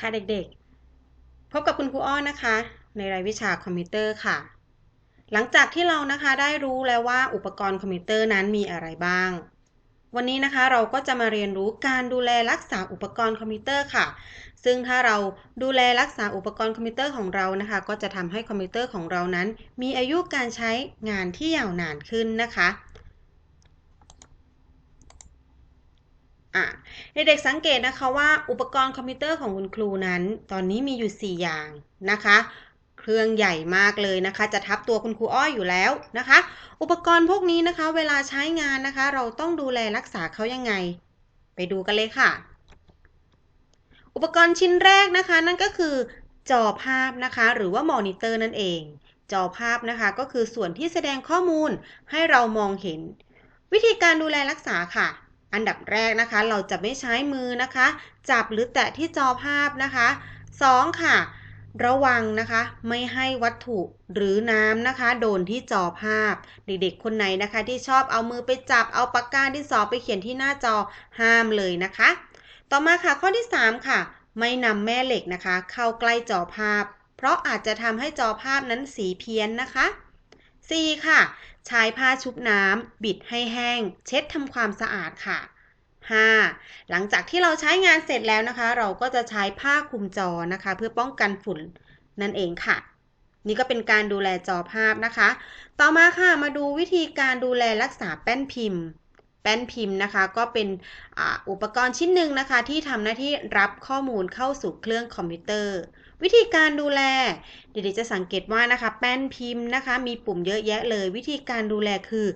ค่ะเด็กๆ พบกับคุณครูอ้อนะคะ ในรายวิชาคอมพิวเตอร์ค่ะ หลังจากที่เรานะคะได้รู้แล้วว่าอุปกรณ์คอมพิวเตอร์นั้นมีอะไรบ้าง วันนี้นะคะเราก็จะมาเรียนรู้การดูแลรักษาอุปกรณ์คอมพิวเตอร์ค่ะ ซึ่งถ้าเราดูแลรักษาอุปกรณ์คอมพิวเตอร์ของเรานะคะ ก็จะทำให้คอมพิวเตอร์ของเรานั้น มีอายุการใช้งานที่ยาวนานขึ้นนะคะะเด็กๆสังเกตนะคะว่าอุปกรณ์คอมพิวเตอร์ของคุณครูนั้น ตอนนี้มีอยู่ 4 อย่างนะคะ เครื่องใหญ่มากเลยนะคะ จะทับตัวคุณครูอ้อยอยู่แล้วนะคะ อุปกรณ์พวกนี้นะคะ เวลาใช้งานนะคะ เราต้องดูแลรักษาเขายังไง ไปดูกันเลยค่ะ อุปกรณ์ชิ้นแรกนะคะ นั่นก็คือจอภาพนะคะ หรือว่ามอนิเตอร์นั่นเอง จอภาพนะคะ ก็คือส่วนที่แสดงข้อมูลให้เรามองเห็น วิธีการดูแลรักษาค่ะ อันดับแรกนะคะ เราจะไม่ใช้มือนะคะ จับหรือแตะที่จอภาพนะคะ 2. ค่ะ ระวังนะคะ ไม่ให้วัตถุหรือน้ำนะคะ โดนที่จอภาพ เด็กๆคนไหนนะคะ ที่ชอบเอามือไปจับเอาปากกาที่สอไปเขียนที่หน้าจอห้ามเลยนะคะ ต่อมาค่ะข้อที่ 3 ค่ะ ไม่นำแม่เหล็กนะคะ เข้าใกล้จอภาพ เพราะอาจจะทำให้จอภาพนั้นสีเพี้ยนนะคะ 4. ค่ะ ใช้ผ้าชุบน้ำบิดให้แห้ง เช็ดทำความสะอาดค่ะ 5. หลังจากที่เราใช้งานเสร็จแล้วนะคะ เราก็จะใช้ผ้าคลุมจอนะคะ เพื่อป้องกันฝุ่นนั่นเองค่ะ นี่ก็เป็นการดูแลจอภาพนะคะ ต่อมาค่ะมาดูวิธีการดูแลรักษาแป้นพิมพ์ แป้นพิมพ์นะคะ ก็เป็นออุปกรณ์ชิ้นหนึ่งนะคะ ที่ทำหน้าที่รับข้อมูลเข้าสู่เครื่องคอมพิวเตอร์ วิธีการดูแล เด็กๆจะสังเกตว่านะคะ แป้นพิมพ์นะคะ มีปุ่มเยอะแยะเลย วิธีการดูแลคือ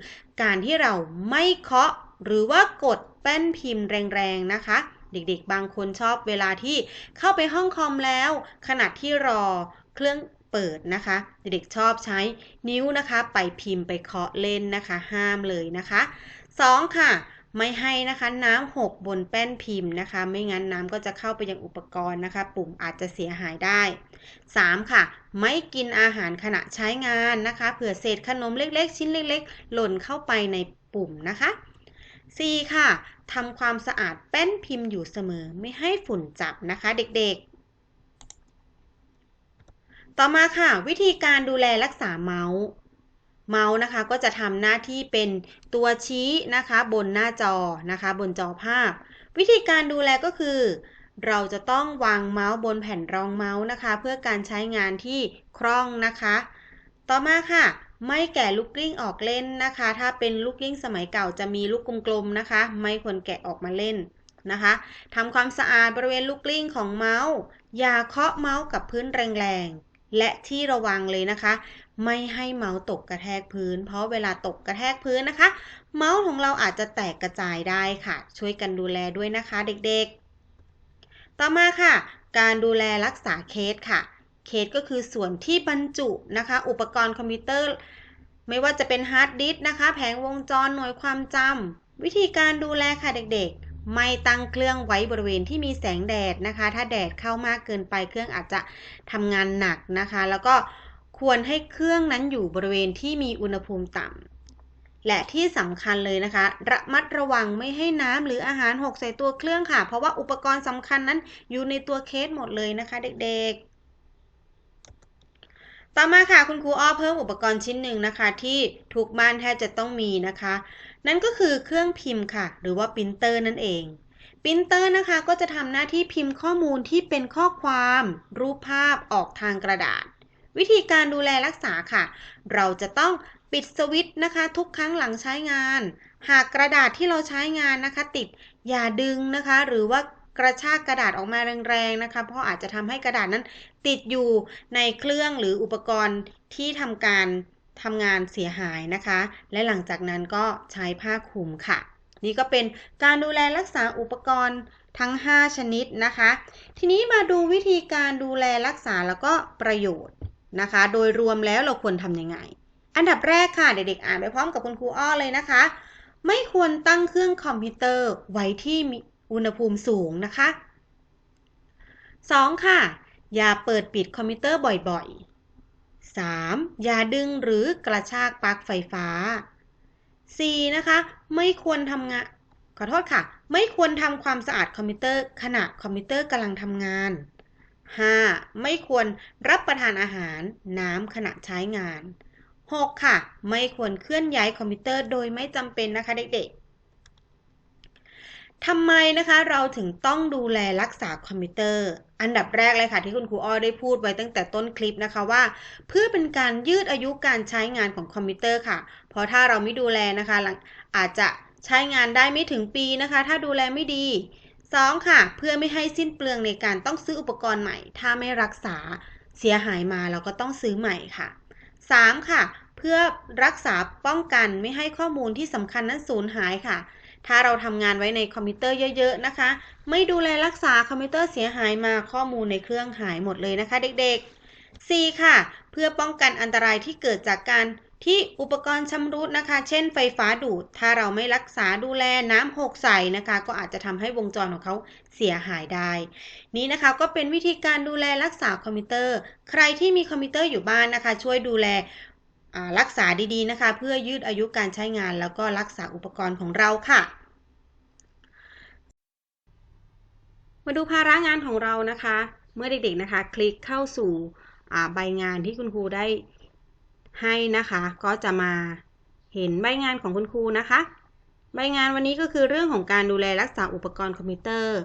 การที่เราไม่เคาะหรือว่ากดแป้นพิมพ์แรงๆนะคะ เด็กๆ บางคนชอบเวลาที่เข้าไปห้องคอมแล้ว ขณะที่รอเครื่องเปิดนะคะ เด็กๆชอบใช้นิ้วนะคะ ไปพิมพ์ไปเคาะเล่นนะคะ ห้ามเลยนะคะ 2. ค่ะ ไม่ให้นะคะน้ำหกบนแป้นพิมพ์นะคะ ไม่งั้นน้ำก็จะเข้าไปยังอุปกรณ์นะคะ ปุ่มอาจจะเสียหายได้ 3. ค่ะ ไม่กินอาหารขณะใช้งานนะคะเผื่อเศษขนมเล็กๆ ชิ้นเล็ก ๆ หล่นเข้าไปในปุ่มนะคะ 4. ค่ะทำความสะอาดแป้นพิมพ์อยู่เสมอไม่ให้ฝุ่นจับนะคะ เด็กๆต่อมาค่ะ วิธีการดูแลรักษาเมาส์ เมาส์นะคะก็จะทำหน้าที่เป็นตัวชี้นะคะบนหน้าจอนะคะ บนจอภาพ วิธีการดูแลก็คือ เราจะต้องวางเมาส์บนแผ่นรองเมาส์นะคะ เพื่อการใช้งานที่คล่องนะคะ ต่อมาค่ะ ไม่แกะลูกกลิ้งออกเล่นนะคะ ถ้าเป็นลูกกลิ้งสมัยเก่าจะมีลูกกลมๆนะคะ ไม่ควรแกะออกมาเล่นนะคะทำความสะอาดบริเวณลูกกลิ้งของเมาส์ อย่าเคาะเมาส์กับพื้นแรงๆ และที่ระวังเลยนะคะ ไม่ให้เมาส์ตกกระแทกพื้น เพราะเวลาตกกระแทกพื้นนะคะ เมาส์ของเราอาจจะแตกกระจายได้ค่ะ ช่วยกันดูแลด้วยนะคะเด็กๆ ต่อมาค่ะ การดูแลรักษาเคสค่ะ เคสก็คือส่วนที่บรรจุนะคะ อุปกรณ์คอมพิวเตอร์ ไม่ว่าจะเป็นฮาร์ดดิสก์นะคะ แผงวงจรหน่วยความจำวิธีการดูแลค่ะเด็กๆไม่ตั้งเครื่องไว้บริเวณที่มีแสงแดดนะคะ ถ้าแดดเข้ามากเกินไปเครื่องอาจจะทำงานหนักนะคะ แล้วก็ ควรให้เครื่องนั้นอยู่บริเวณที่มีอุณหภูมิต่ำ และที่สำคัญเลยนะคะ ระมัดระวังไม่ให้น้ำหรืออาหารหกใส่ตัวเครื่องค่ะ เพราะว่าอุปกรณ์สำคัญนั้นอยู่ในตัวเคสหมดเลยนะคะเด็กๆ ต่อมาค่ะคุณครูอ้อเพิ่มอุปกรณ์ชิ้นหนึ่งนะคะ ที่ทุกบ้านแทบจะต้องมีนะคะ นั่นก็คือเครื่องพิมพ์ค่ะ หรือว่าปรินเตอร์นั่นเองปรินเตอร์นะคะก็จะทำหน้าที่พิมพ์ข้อมูลที่เป็นข้อความ รูปภาพออกทางกระดาษ วิธีการดูแลรักษาค่ะ เราจะต้องปิดสวิตช์นะคะ ทุกครั้งหลังใช้งาน หากกระดาษที่เราใช้งานนะคะ ติดอย่าดึงนะคะ หรือว่ากระชากกระดาษออกมาแรงๆนะคะ เพราะอาจจะทำให้กระดาษนั้นติดอยู่ในเครื่องหรืออุปกรณ์ที่ทำการทำงานเสียหายนะคะ และหลังจากนั้นก็ใช้ผ้าคลุมค่ะ นี่ก็เป็นการดูแลรักษาอุปกรณ์ทั้ง 5 ชนิดนะคะ ทีนี้มาดูวิธีการดูแลรักษาแล้วก็ประโยชน์ นะคะ โดยรวมแล้วเราควรทำยังไง อันดับแรกค่ะเด็กๆอ่านไปพร้อมกับคุณครูอ้อเลยนะคะ ไม่ควรตั้งเครื่องคอมพิวเตอร์ไว้ที่มีอุณหภูมิสูงนะคะ 2. ค่ะ อย่าเปิดปิดคอมพิวเตอร์บ่อยๆ 3. อย่าดึงหรือกระชากปลั๊กไฟฟ้า 4. นะคะ ไม่ควรทำงานขอโทษค่ะ ไม่ควรทำความสะอาดคอมพิวเตอร์ขณะคอมพิวเตอร์กำลังทำงาน 5. ไม่ควรรับประทานอาหารน้ำขณะใช้งาน 6. ค่ะ ไม่ควรเคลื่อนย้ายคอมพิวเตอร์โดยไม่จำเป็นนะคะเด็กๆทำไมนะคะเราถึงต้องดูแลรักษาคอมพิวเตอร์ อันดับแรกเลยค่ะที่คุณครูอ้อได้พูดไว้ตั้งแต่ต้นคลิปนะคะว่า เพื่อเป็นการยืดอายุการใช้งานของคอมพิวเตอร์ค่ะ เพราะถ้าเราไม่ดูแลนะคะอาจจะใช้งานได้ไม่ถึงปีนะคะ ถ้าดูแลไม่ดี 2. ค่ะ เพื่อไม่ให้สิ้นเปลืองในการต้องซื้ออุปกรณ์ใหม่ ถ้าไม่รักษาเสียหายมาเราก็ต้องซื้อใหม่ค่ะ 3. ค่ะ เพื่อรักษาป้องกันไม่ให้ข้อมูลที่สำคัญนั้นสูญหายค่ะ ถ้าเราทำงานไว้ในคอมพิวเตอร์เยอะ ๆ นะคะ ไม่ดูแลรักษาคอมพิวเตอร์เสียหายมาข้อมูลในเครื่องหายหมดเลยนะคะ เด็กๆ 4. ค่ะ เพื่อป้องกันอันตรายที่เกิดจากการ ที่อุปกรณ์ชำรุดนะคะ เช่นไฟฟ้าดูด ถ้าเราไม่รักษาดูแลน้ำหกใส่นะคะ ก็อาจจะทำให้วงจรของเขาเสียหายได้ นี้นะคะก็เป็นวิธีการดูแลรักษาคอมพิวเตอร์ ใครที่มีคอมพิวเตอร์อยู่บ้านนะคะ ช่วยดูแลรักษาดีๆนะคะ เพื่อยืดอายุการใช้งาน แล้วก็รักษาอุปกรณ์ของเราค่ะ มาดูภาระงานของเรานะคะ เมื่อเด็กๆนะคะ คลิกเข้าสู่ใบงานที่คุณครูได้ ให้นะคะ ก็จะมาเห็นใบงานของคุณครูนะคะ ใบงานวันนี้ก็คือเรื่องของการดูแลรักษาอุปกรณ์คอมพิวเตอร์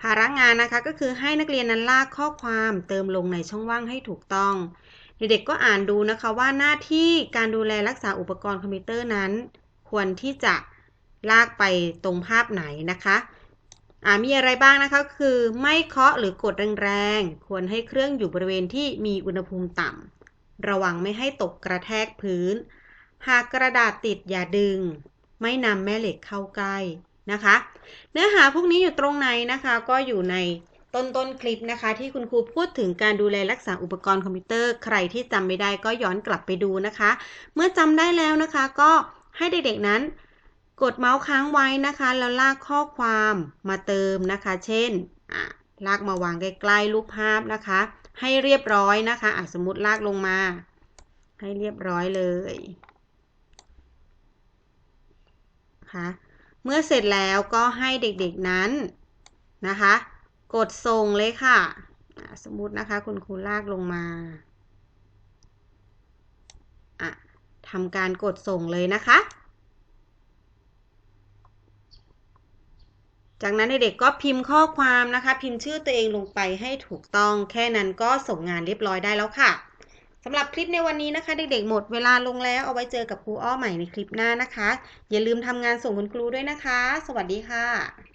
ภาระงานนะคะก็คือให้นักเรียนนั้นลากข้อความเติมลงในช่องว่างให้ถูกต้อง เด็กๆก็อ่านดูนะคะว่าหน้าที่การดูแลรักษาอุปกรณ์คอมพิวเตอร์นั้น ควรที่จะลากไปตรงภาพไหนนะคะมีอะไรบ้างนะคะคือไม่เคาะหรือกดแรงๆ ควรให้เครื่องอยู่บริเวณที่มีอุณหภูมิต่ำ ระวังไม่ให้ตกกระแทกพื้น หากกระดาษติดอย่าดึง ไม่นำแม่เหล็กเข้าใกล้นะคะ เนื้อหาพวกนี้อยู่ตรงไหนนะคะ ก็อยู่ในต้นต้นคลิปนะคะ ที่คุณครูพูดถึงการดูแลรักษาอุปกรณ์คอมพิวเตอร์ ใครที่จำไม่ได้ก็ย้อนกลับไปดูนะคะ เมื่อจำได้แล้วนะคะก็ให้เด็กๆนั้น กดเมาส์ค้างไว้นะคะ แล้วลากข้อความมาเติมนะคะ เช่นลากมาวางใกล้ๆรูปภาพนะคะ ให้เรียบร้อยนะคะะสมมติลากลงมา ให้เรียบร้อยเลยคะเมื่อเสร็จแล้วก็ให้เด็กๆนั้นนะคะ กดส่งเลยค่ะ สมมตินะคะคุณครูลากลงมาทำการกดส่งเลยนะคะ จากนั้นเด็กก็พิมพ์ข้อความนะคะ พิมพ์ชื่อตัวเองลงไปให้ถูกต้อง แค่นั้นก็ส่งงานเรียบร้อยได้แล้วค่ะสำหรับคลิปในวันนี้นะคะ เด็กๆหมดเวลาลงแล้วเอาไว้เจอกับครูอ้อใหม่ในคลิปหน้านะคะ อย่าลืมทำงานส่งคุณครูด้วยนะคะ สวัสดีค่ะ